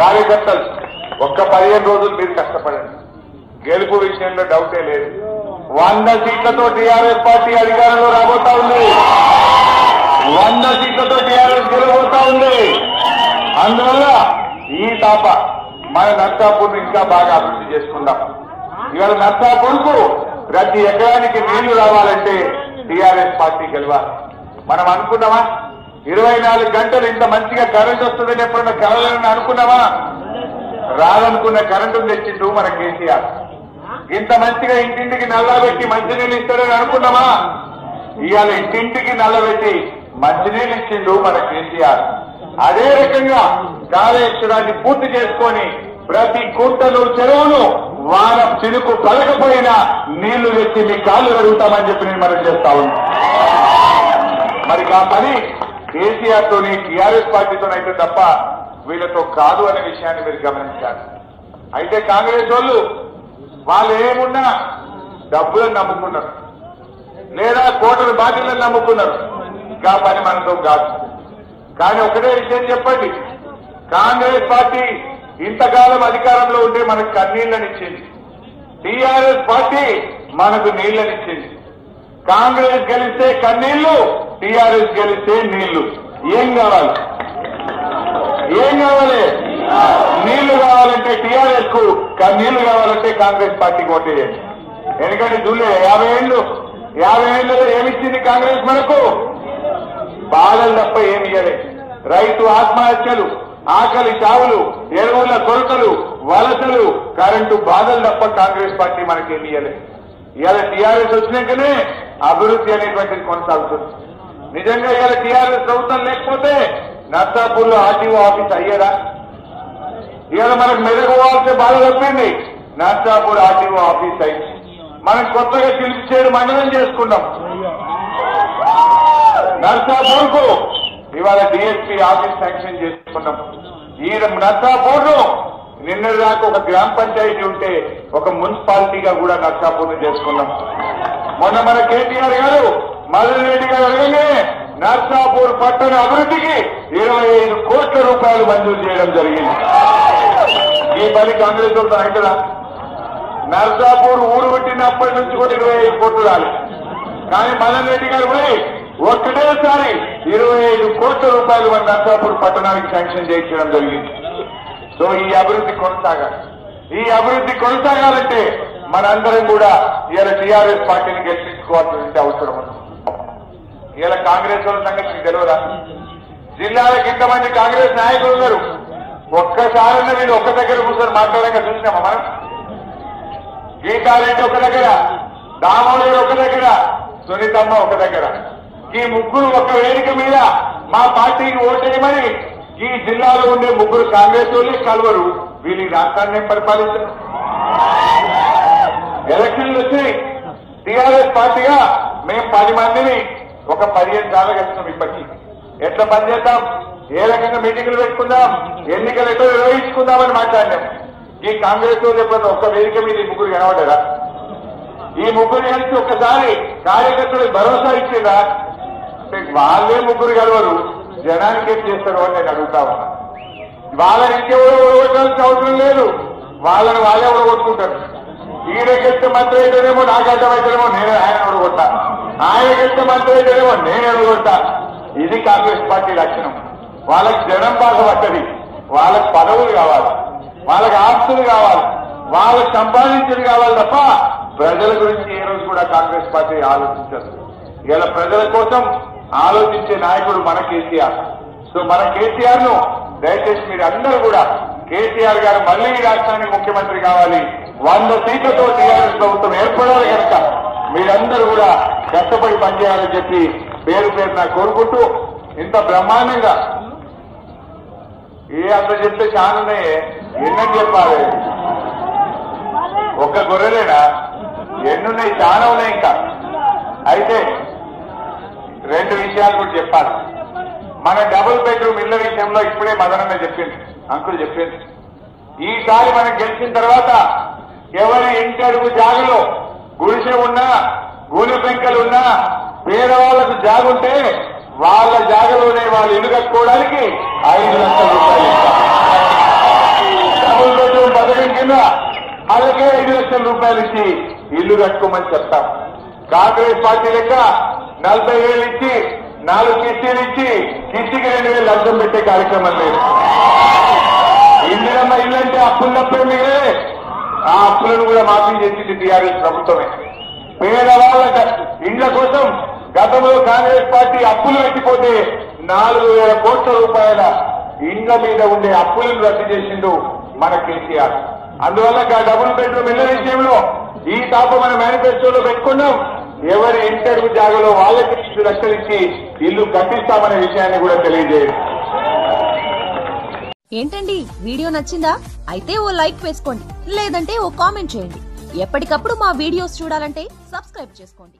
కార్యకర్తలు ఒక్క పదిహేను రోజులు మీరు కష్టపడండి. గెలుపు విషయంలో డౌటే లేదు. వంద సీట్లతో టీఆర్ఎస్ పార్టీ అధికారంలో రాబోతా ఉంది. వంద సీట్లతో టీఆర్ఎస్ గెలవబోతా ఉంది. అందువల్ల ఈ తాప మన నర్సాపూర్ ఇంకా బాగా అభివృద్ధి చేసుకుందాం. ఇవాళ నర్సాపూర్కు ప్రతి ఎకరానికి నీళ్ళు రావాలంటే టీఆర్ఎస్ పార్టీ గెలవాలి. మనం అనుకున్నామా? ఇరవై నాలుగు గంటలు ఇంత మంచిగా కరెంట్ వస్తుందని ఎప్పుడన్నా కలవాలని అనుకున్నామా? రాదనుకున్న కరెంటు తెచ్చిండు మన కేసీఆర్. ఇంత మంచిగా ఇంటింటికి నల్లబెట్టి మంచినీళ్ళు ఇస్తాడని అనుకున్నామా? ఇవాళ ఇంటింటికి నల్లబెట్టి మంచినీళ్ళు ఇచ్చిండు మన కేసీఆర్. అదే రకంగా కాళేశ్వరాన్ని పూర్తి చేసుకొని ప్రతి కుంటలు చెరువును వాన చినుకు పలకపోయినా నీళ్ళు తెచ్చి మీ కాళ్ళు కడుగుతామని చెప్పి నేను మనం చేస్తా మరి ఆ పని కేసీఆర్ తోని టీఆర్ఎస్ పార్టీతో అయితే తప్ప వీళ్ళతో కాదు అనే విషయాన్ని మీరు గమనించాలి. అయితే కాంగ్రెస్ వాళ్ళు వాళ్ళు ఏమున్నా డబ్బులను నమ్ముకున్నారు. లేదా కోటల బాధ్యతలను నమ్ముకున్నారు. ఇంకా పని మనతో కాదు. కానీ ఒకటే విషయం చెప్పండి. కాంగ్రెస్ పార్టీ ఇంతకాలం అధికారంలో ఉంటే మనకు కన్నీళ్ళనిచ్చింది టీఆర్ఎస్ పార్టీ మనకు నీళ్ళనిచ్చింది కాంగ్రెస్ గెలిస్తే కన్నీళ్ళు టీఆర్ఎస్ గెలిస్తే నీళ్ళు ఏం కావాలి? ఏం కావాలి? నీళ్ళు కావాలంటే టీఆర్ఎస్కు నీళ్ళు కావాలంటే కాంగ్రెస్ పార్టీకి ఓటేయండి. ఎందుకంటే దుల్లే యాభై ఏళ్ళు యాభై ఏళ్ళలో ఏమిచ్చింది కాంగ్రెస్ మనకు? బాధలు తప్ప ఏమి ఇయ్యలేదు. రైతు ఆత్మహత్యలు ఆకలి చావులు ఎరువుల కొరతలు వలసలు కరెంటు బాధలు తప్ప కాంగ్రెస్ పార్టీ మనకి ఇయ్యలేదు. ఇవాళ టీఆర్ఎస్ వచ్చినాకనే అభివృద్ధి అనేటువంటిది కొనసాగుతుంది. నిజంగా ఇవాళ టీఆర్ఎస్ ప్రభుత్వం లేకపోతే నర్సాపూర్లో ఆర్టీఓ ఆఫీస్ అయ్యేదా? ఇవాళ మనకు మెదకు పోవాల్సిన బాధ తప్పింది. నర్సాపూర్ ఆర్టీఓ ఆఫీస్ అయింది మనం కొత్తగా పిలిపించేడు మండలం చేసుకున్నాం. నర్సాపూర్కు ఇవాళ డిఎస్పీ ఆఫీస్ శాంక్షన్ చేసుకున్నాం. ఈ నర్సాపూర్ను నిన్న దాకా ఒక గ్రామ పంచాయతీ ఉంటే ఒక మున్సిపాలిటీగా కూడా నర్సాపూర్ను చేసుకున్నాం. మొన్న మన కేటీఆర్ గారు మదన్ రెడ్డి గారు అడగనే నర్సాపూర్ పట్టణ అభివృద్ధికి ఇరవై ఐదు కోట్ల రూపాయలు మంజూరు చేయడం జరిగింది. ఈ పని కాంగ్రెస్ అవుతుందా నర్సాపూర్ ఊరు పెట్టినప్పటి నుంచి కూడా ఇరవై ఐదు కోట్లు రాలి. కానీ మదన్ రెడ్డి గారు పోయి ఒక్కటేసారి ఇరవై ఐదు కోట్ల రూపాయలు మన నర్సాపూర్ పట్టణానికి శాంక్షన్ చేయించడం జరిగింది. సో ఈ అభివృద్ధి కొనసాగాలి. ఈ అభివృద్ధి కొనసాగాలంటే మనందరం కూడా ఇలా టీఆర్ఎస్ పార్టీని గెలిపించుకోవాల్సిన అవసరం ఉంది. ఇలా కాంగ్రెస్ వాళ్ళ సంగతి తెలియదా జిల్లాలకు ఇంతమంది కాంగ్రెస్ నాయకులు ఉన్నారు. ఒక్కసారి వీళ్ళు ఒక్క దగ్గర కూర్చొని మాట్లాడక చూసినామా మనం? గీతారెడ్డి ఒక దగ్గర దామోదర్ ఒక దగ్గర సునీతమ్మ ఒక దగ్గర. ఈ ముగ్గురు ఒక వేదిక మీద మా పార్టీకి ఓటేయమని ఈ జిల్లాలో ఉండే ముగ్గురు కాంగ్రెస్ వాళ్ళు కలవరు. వీళ్ళు రాష్ట్రాన్ని పరిపాలించారు ఎలక్షన్లు వచ్చి టీఆర్ఎస్ పార్టీగా మేము పది మందిని ఒక పదిహేను సార్లు కలిసినాం ఇప్పటికీ. ఎట్లా పనిచేద్దాం ఏ రకంగా మీటింగులు పెట్టుకుందాం? ఎన్నికలు ఎట్లా నిర్వహించుకుందామని మాట్లాడినాం. ఈ కాంగ్రెస్ వాళ్ళు ఎప్పుడైనా ఒక్క వేదిక మీద ఈ ముగ్గురు కనబడరా ఈ ముగ్గురు కలిసి ఒక్కసారి కార్యకర్తలు భరోసా ఇచ్చిందా అంటే వాళ్ళే ముగ్గురు కలవరు జనానికి ఏం చేస్తారు అని నేను అడుగుతా ఉన్నా. వాళ్ళని ఇంకెవరు ఓడగొట్టాల్సిన అవసరం లేదు. వాళ్ళని వాళ్ళే ఓడగొట్టుకుంటారు. ఈయనకెళ్తే మంత్రి అయితేనేమో నాకు అడ్డమైతేనేమో నేను ఆయన ఓడగొట్టా. ఆయనకెళ్తే మంత్రి అయితేనేమో నేను ఓడగొట్టా. ఇది కాంగ్రెస్ పార్టీ లక్షణం. వాళ్ళకి జనం బాధ పట్టది వాళ్ళకి పదవులు కావాలి. వాళ్ళకి ఆస్తులు కావాలి. వాళ్ళకి సంపాదించేది కావాలి తప్ప ప్రజల గురించి ఏ రోజు కూడా కాంగ్రెస్ పార్టీ ఆలోచించదు. ఇలా ప్రజల కోసం ఆలోచించే నాయకుడు మన కేసీఆర్. సో మన కేసీఆర్ను దయచేసి మీరు అందరూ కూడా కేసీఆర్ గారు మళ్ళీ ఈ రాష్ట్రానికి ముఖ్యమంత్రి కావాలి. వంద సీట్లతో టీఆర్ఎస్ ప్రభుత్వం ఏర్పడాలి కనుక మీరందరూ కూడా కష్టపడి పనిచేయాలని చెప్పి పేరు పేరు నాకు కోరుకుంటూ ఇంత బ్రహ్మాండంగా ఏ అంత చెప్తే చాలానే ఎన్నని చెప్పాలి? ఒక్క గొర్రెలేనా? ఎన్నున్నాయి? చాలా ఉన్నాయి ఇంకా. అయితే రెండు విషయాలు కూడా చెప్పాలి. మన డబుల్ బెడ్రూమ్ ఇళ్ళ విషయంలో ఇప్పుడే మదనన్న చెప్పింది అంకుల్ చెప్పింది ఈసారి మనం గెలిచిన తర్వాత ఎవరి ఇంటి అడుగు జాగలో గుడిసె ఉన్నా గూనె పెంకలు ఉన్నా పేదవాళ్ళకు జాగుంటే వాళ్ళ జాగలోనే వాళ్ళు ఇల్లు కట్టుకోవడానికి ఐదు లక్షల రూపాయలు డబుల్ బెడ్రూమ్ పథకం కింద అలాగే ఐదు లక్షల రూపాయలు ఇచ్చి ఇల్లు కట్టుకోమని చెప్తాం. కాంగ్రెస్ పార్టీ లెక్క నలభై వేలు ఇచ్చి నాలుగు కిస్తీలు ఇచ్చి కిస్టీకి రెండు వేలు లంచం పెట్టే కార్యక్రమం లేదు. ఇందిరమ్మ ఇల్లు అంటే అప్పులు తప్పే ఆ అప్పులను కూడా మాఫీ చేసింది టీఆర్ఎస్ ప్రభుత్వమే. పేదవాళ్ళ ఇండ్ల కోసం గతంలో కాంగ్రెస్ పార్టీ అప్పులు పెట్టిపోతే నాలుగు వేల కోట్ల రూపాయల ఇండ్ల మీద ఉండే అప్పులను రద్దు చేసిండు మన కేసీఆర్. అందువల్ల డబుల్ బెడ్రూమ్ ఇళ్ళ విషయంలో ఈ తాపు మన మేనిఫెస్టోలో పెట్టుకున్నాం. ఎవరి ఇంటర్వ్యూ జాగలో వాళ్ళకి ఇల్లు రక్షలించి ఇల్లు కట్టిస్తామనే విషయాన్ని కూడా తెలియజేయండి. ఏంటండి? వీడియో నచ్చిందా? అయితే ఓ లైక్ వేసుకోండి. లేదంటే ఓ కామెంట్ చేయండి. ఎప్పటికప్పుడు మా వీడియోస్ చూడాలంటే సబ్స్క్రైబ్ చేసుకోండి.